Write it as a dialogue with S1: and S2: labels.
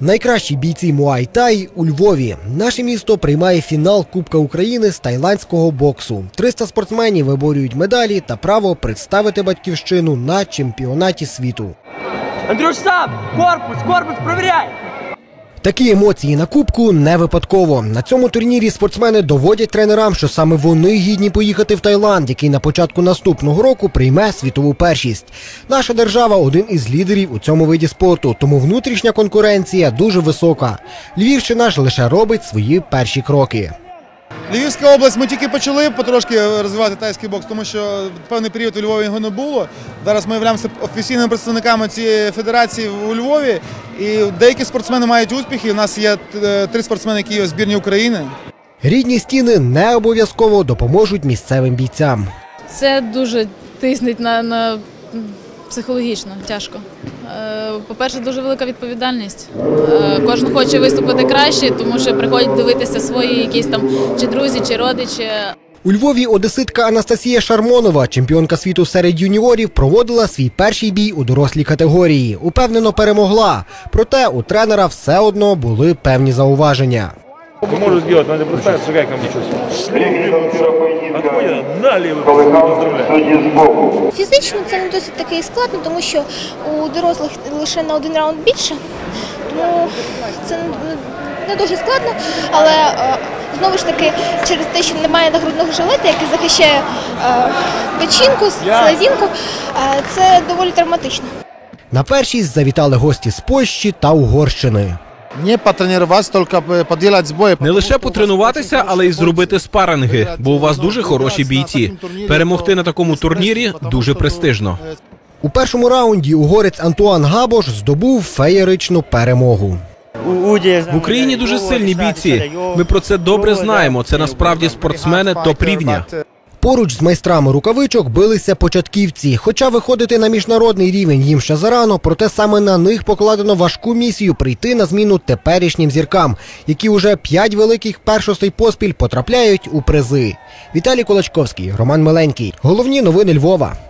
S1: Найкращі бійці Муай-Тай у Львові. Наше місто приймає фінал Кубка України з тайландського боксу. 300 спортсменів виборюють медалі та право представити батьківщину на чемпіонаті світу.
S2: Андрюш, сам! Корпус, корпус, проверяй!
S1: Такі емоції на кубку не випадково. На цьому турнірі спортсмени доводять тренерам, що саме вони гідні поїхати в Таїланд, який на початку наступного року прийме світову першість. Наша держава один із лідерів у цьому виді спорту, тому внутрішня конкуренція дуже висока. Львівщина ж лише робить свої перші кроки.
S3: Львівська область ми тільки почали потрошки розвивати тайський бокс, тому що певний період у Львові його не було. Зараз ми являємося офіційними представниками цієї федерації у Львові. І деякі спортсмени мають успіхи. У нас є е, три спортсмени, які є у збірні України.
S1: Рідні стіни не обов'язково допоможуть місцевим бійцям.
S4: Це дуже тиснить на, на психологічно тяжко. Е, По-перше, дуже велика відповідальність. Е, Кожен хоче виступити краще, тому що приходять дивитися свої якісь там чи друзі, чи родичі.
S1: У Львові одеситка Анастасія Шармонова, чемпіонка світу серед юніорів, проводила свій перший бій у дорослій категорії. Упевнено перемогла. Проте у тренера все одно були певні зауваження.
S5: Может сделать, надо представить, шагай ко мне. Налево.
S6: Фізично це не досить таки складно, тому що у дорослих лише на один раунд більше. Тому це не- не дуже складно, але е, знову ж таки через те, що немає нагрудного жилета, який захищає е, печінку, слезінку, е, це доволі травматично.
S1: На першість завітали гості з Польщі та Угорщини.
S7: Не потренуватися, тільки поділати збої.
S8: Не лише потренуватися, але й зробити спаринги, бо у вас дуже хороші бійці. Перемогти на такому турнірі дуже престижно.
S1: У першому раунді угорець Антуан Габош здобув феєричну перемогу.
S8: В Україні дуже сильні бійці. Ми про це добре знаємо. Це насправді спортсмени топ рівня.
S1: Поруч з майстрами рукавичок билися початківці. Хоча виходити на міжнародний рівень їм ще зарано, проте саме на них покладено важку місію прийти на зміну теперішнім зіркам, які уже п'ять великих першостей поспіль потрапляють у призи. Віталій Кулачковський, Роман Миленький. Головні новини Львова.